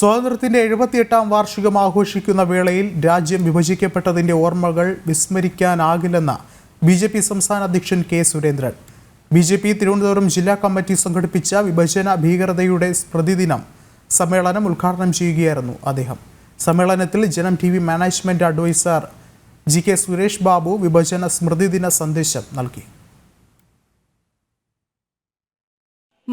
സ്വാതന്ത്ര്യത്തിന്റെ എഴുപത്തിയെട്ടാം വാർഷികം ആഘോഷിക്കുന്ന വേളയിൽ രാജ്യം വിഭജിക്കപ്പെട്ടതിന്റെ ഓർമ്മകൾ വിസ്മരിക്കാനാകില്ലെന്ന് ബി ജെ പി സംസ്ഥാന അധ്യക്ഷൻ K Surendran. B J P Thiruvananthapuram ജില്ലാ കമ്മിറ്റി സംഘടിപ്പിച്ച വിഭജന ഭീകരതയുടെ പ്രതിദിനം സമ്മേളനം ഉദ്ഘാടനം ചെയ്യുകയായിരുന്നു അദ്ദേഹം. സമ്മേളനത്തിൽ Janam TV management advisor G K Suresh Babu വിഭജന സ്മൃതിദിന സന്ദേശം നൽകി.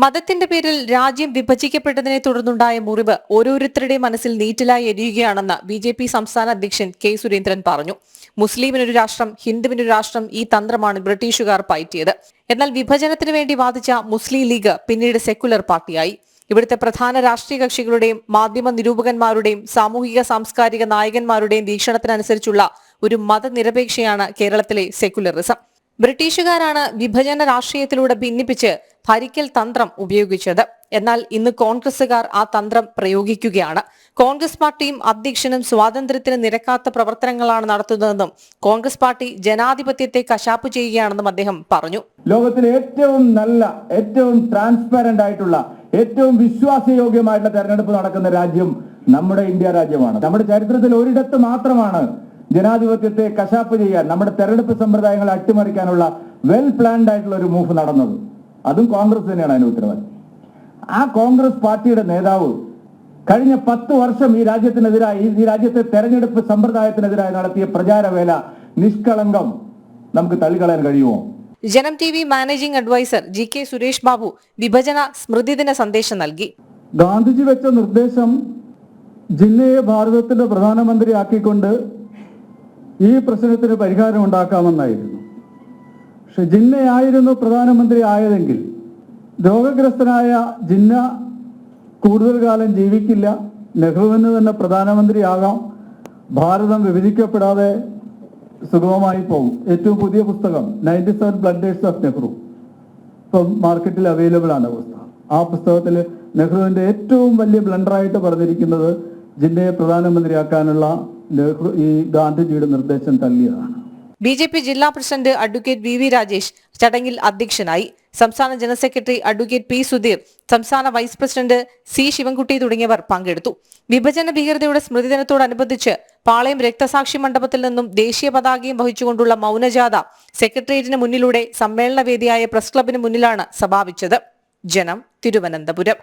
മതത്തിന്റെ പേരിൽ രാജ്യം വിഭജിക്കപ്പെട്ടതിനെ തുടർന്നുണ്ടായ മുറിവ് ഓരോരുത്തരുടെയും മനസ്സിൽ നീറ്റിലായി എരിയുകയാണെന്ന് ബി ജെ പി സംസ്ഥാന അധ്യക്ഷൻ കെ സുരേന്ദ്രൻ പറഞ്ഞു. മുസ്ലിമിനൊരു രാഷ്ട്രം ഹിന്ദുവിനൊരു രാഷ്ട്രം ഈ തന്ത്രമാണ് ബ്രിട്ടീഷുകാർ പയറ്റിയത്. എന്നാൽ വിഭജനത്തിന് വേണ്ടി വാദിച്ച മുസ്ലിം ലീഗ് പിന്നീട് സെക്കുലർ പാർട്ടിയായി. ഇവിടുത്തെ പ്രധാന രാഷ്ട്രീയ കക്ഷികളുടെയും മാധ്യമ നിരൂപകന്മാരുടെയും സാമൂഹിക സാംസ്കാരിക നായകന്മാരുടെയും വീക്ഷണത്തിനനുസരിച്ചുള്ള ഒരു മതനിരപേക്ഷയാണ് കേരളത്തിലെ സെക്കുലറിസം ബ്രിട്ടീഷുകാരാണ് വിഭജന രാഷ്ട്രീയത്തിലൂടെ ഭിന്നിപ്പിച്ച് ഭരിക്കൽ തന്ത്രം ഉപയോഗിച്ചത്. എന്നാൽ ഇന്ന് കോൺഗ്രസുകാർ ആ തന്ത്രം പ്രയോഗിക്കുകയാണ്. കോൺഗ്രസ് പാർട്ടിയും അധ്യക്ഷനും സ്വാതന്ത്ര്യത്തിന് നിരക്കാത്ത പ്രവർത്തനങ്ങളാണ് നടത്തുന്നതെന്നും കോൺഗ്രസ് പാർട്ടി ജനാധിപത്യത്തെ കശാപ്പ് ചെയ്യുകയാണെന്നും അദ്ദേഹം പറഞ്ഞു. ലോകത്തിലെ ഏറ്റവും നല്ല ഏറ്റവും ട്രാൻസ്പെറന്റ് ആയിട്ടുള്ള ഏറ്റവും വിശ്വാസയോഗ്യമായിട്ടുള്ള തെരഞ്ഞെടുപ്പ് നടക്കുന്ന രാജ്യം നമ്മുടെ ഇന്ത്യ രാജ്യമാണ്. നമ്മുടെ ചരിത്രത്തിൽ ഒരിടത്ത് മാത്രമാണ് ജനാധിപത്യത്തെ കശാപ്പ് ചെയ്യാൻ നമ്മുടെ തെരഞ്ഞെടുപ്പ് സമ്പ്രദായങ്ങളെ അട്ടിമറിക്കാനുള്ള വെൽ പ്ലാൻഡ് ആയിട്ടുള്ള ഒരു മൂവ് നടന്നത്. അതും കോൺഗ്രസ് തന്നെയാണ് അതിന് ഉത്തരവാദി. ആ കോൺഗ്രസ് പാർട്ടിയുടെ നേതാവ് കഴിഞ്ഞ പത്ത് വർഷം ഈ രാജ്യത്തിനെതിരായി ഈ രാജ്യത്തെ തെരഞ്ഞെടുപ്പ് സമ്പ്രദായത്തിനെതിരായി നടത്തിയ പ്രചാരവേല നിഷ്കളങ്കം നമുക്ക് തള്ളിക്കളയാൻ കഴിയുമോ? Janam TV managing advisor G K Suresh Babu വിഭജന സ്മൃതിദിന സന്ദേശം നൽകി. ഗാന്ധിജി വെച്ച നിർദ്ദേശം ജില്ലയെ ഭാരതത്തിന്റെ പ്രധാനമന്ത്രിയാക്കിക്കൊണ്ട് ഈ പ്രശ്നത്തിന് പരിഹാരം ഉണ്ടാക്കാമെന്നായിരുന്നു. പക്ഷെ ജിന്നയായിരുന്നു പ്രധാനമന്ത്രി ആയതെങ്കിൽ രോഗഗ്രസ്തനായ ജിന്ന കൂടുതൽ കാലം ജീവിക്കില്ല. നെഹ്റുവിന് തന്നെ പ്രധാനമന്ത്രിയാകാം ഭാരതം വിഭജിക്കപ്പെടാതെ സുഗമമായി പോകും. ഏറ്റവും പുതിയ പുസ്തകം ninety seven blunders of Nehru ഇപ്പം മാർക്കറ്റിൽ അവൈലബിൾ ആണ് പുസ്തകം. ആ പുസ്തകത്തിൽ നെഹ്റുവിന്റെ ഏറ്റവും വലിയ ബ്ലണ്ടറായിട്ട് പറഞ്ഞിരിക്കുന്നത് ജിന്നയെ പ്രധാനമന്ത്രിയാക്കാനുള്ള നെഹ്റു ഈ ഗാന്ധിജിയുടെ നിർദ്ദേശം തള്ളിയതാണ്. ബി ജെ പി ജില്ലാ president advocate V V Rajesh ചടങ്ങിൽ അധ്യക്ഷനായി സംസ്ഥാന general secretary advocate P Sudheer സംസ്ഥാന വൈസ് പ്രസിഡന്റ് സി ശിവൻകുട്ടി തുടങ്ങിയവർ പങ്കെടുത്തു. വിഭജന ഭീകരതയുടെ സ്മൃതിദിനത്തോടനുബന്ധിച്ച് പാളയം രക്തസാക്ഷി മണ്ഡപത്തിൽ നിന്നും ദേശീയ പതാകയും വഹിച്ചുകൊണ്ടുള്ള മൗനജാഥ സെക്രട്ടേറിയറ്റിന് മുന്നിലൂടെ സമ്മേളനവേദിയായ പ്രസ് ക്ലബിന് മുന്നിലാണ് സമാപിച്ചത്. ജനം തിരുവനന്തപുരം.